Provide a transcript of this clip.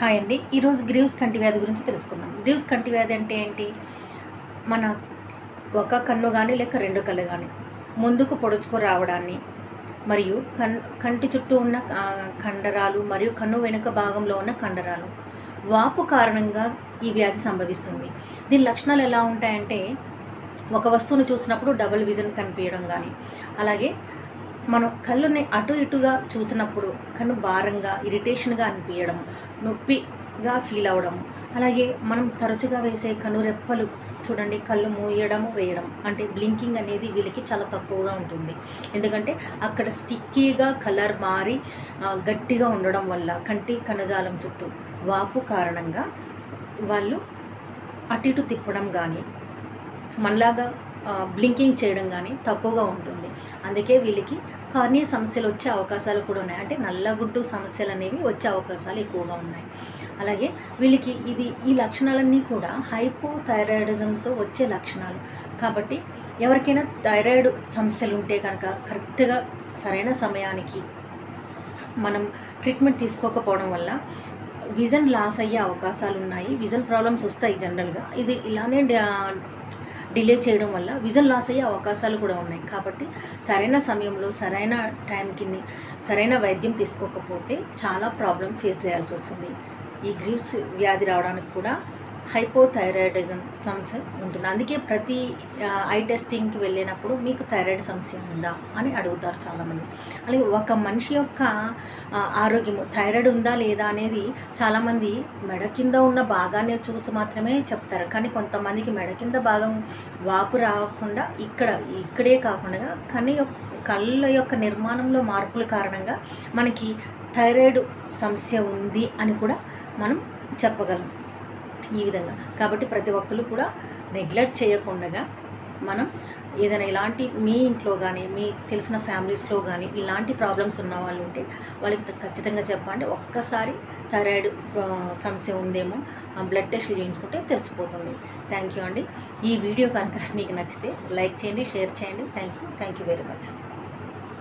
Hi అండి. ఈరోజు Greaves కంటి వ్యాధి గురించి తెలుసుకుందాం. గ్రీవ్స్ కంటి వ్యాధి అంటే ఏంటి? మన ఒక కన్ను కానీ లేక రెండు కళ్ళు కానీ ముందుకు పొడుచుకు రావడాన్ని మరియు కన్ కంటి చుట్టూ ఉన్న కండరాలు మరియు కన్ను వెనుక భాగంలో ఉన్న కండరాలు వాపు కారణంగా ఈ వ్యాధి సంభవిస్తుంది. దీని లక్షణాలు ఎలా ఉంటాయంటే ఒక వస్తువును చూసినప్పుడు డబుల్ విజన్ కనిపించడం కానీ అలాగే మనం కళ్ళుని అటు ఇటుగా చూసినప్పుడు కన్ను భారంగా ఇరిటేషన్గా అనిపించడం నొప్పిగా ఫీల్ అవ్వడం అలాగే మనం తరచుగా వేసే కనురెప్పలు చూడండి కళ్ళు మూయడం వేయడం. అంటే బ్లింకింగ్ అనేది వీళ్ళకి చాలా తక్కువగా ఉంటుంది. ఎందుకంటే అక్కడ స్టిక్కీగా కలర్ మారి గట్టిగా ఉండడం వల్ల కంటి కణజాలం చుట్టూ వాపు కారణంగా వాళ్ళు అటు ఇటు తిప్పడం కానీ మనలాగా బ్లింకింగ్ చేయడం కానీ తక్కువగా ఉంటుంది. అందుకే వీళ్ళకి కార్నియా సమస్యలు వచ్చే అవకాశాలు కూడా ఉన్నాయి. అంటే నల్లగుడ్డు సమస్యలు అనేవి వచ్చే అవకాశాలు ఎక్కువగా ఉన్నాయి. అలాగే వీళ్ళకి ఇది ఈ లక్షణాలన్నీ కూడా హైపోథైరాయిడిజంతో వచ్చే లక్షణాలు. కాబట్టి ఎవరికైనా థైరాయిడ్ సమస్యలు ఉంటే కనుక కరెక్ట్గా సరైన సమయానికి మనం ట్రీట్మెంట్ తీసుకోకపోవడం వల్ల విజన్ లాస్ అయ్యే అవకాశాలు ఉన్నాయి. విజన్ ప్రాబ్లమ్స్ వస్తాయి జనరల్గా. ఇది ఇలానే డిలే చేయడం వల్ల విజన్ లాస్ అయ్యే అవకాశాలు కూడా ఉన్నాయి. కాబట్టి సరైన సమయంలో సరైన టైంకి సరైన వైద్యం తీసుకోకపోతే చాలా ప్రాబ్లం ఫేస్ చేయాల్సి వస్తుంది. ఈ గ్రీవ్స్ వ్యాధి రావడానికి కూడా హైపోథైరాయిడిజం సమస్య ఉంటుంది. అందుకే ప్రతి ఐ టెస్టింగ్కి వెళ్ళినప్పుడు మీకు థైరాయిడ్ సమస్య ఉందా అని అడుగుతారు చాలామంది. అలాగే ఒక మనిషి యొక్క ఆరోగ్యము థైరాయిడ్ ఉందా లేదా అనేది చాలామంది మెడ కింద ఉన్న భాగాన్ని చూసి మాత్రమే చెప్తారు. కానీ కొంతమందికి మెడ కింద భాగం వాపు రాకుండా ఇక్కడ ఇక్కడే కాకుండా కానీ యొక్క కళ్ళ యొక్క నిర్మాణంలో మార్పుల కారణంగా మనకి థైరాయిడ్ సమస్య ఉంది అని కూడా మనం చెప్పగలం. ఈ విధంగా. కాబట్టి ప్రతి ఒక్కరు కూడా నెగ్లెక్ట్ చేయకుండా మనం ఏదైనా ఇలాంటి మీ ఇంట్లో కానీ మీ తెలిసిన ఫ్యామిలీస్లో కానీ ఇలాంటి ప్రాబ్లమ్స్ ఉన్న వాళ్ళు ఉంటే వాళ్ళకి ఖచ్చితంగా చెప్పండి. ఒక్కసారి థైరాయిడ్ సమస్య ఉందేమో బ్లడ్ టెస్ట్ చేయించుకుంటే తెలిసిపోతుంది. థ్యాంక్ యూ అండి. ఈ వీడియో కనుక మీకు నచ్చితే లైక్ చేయండి షేర్ చేయండి. Thank you thank you very much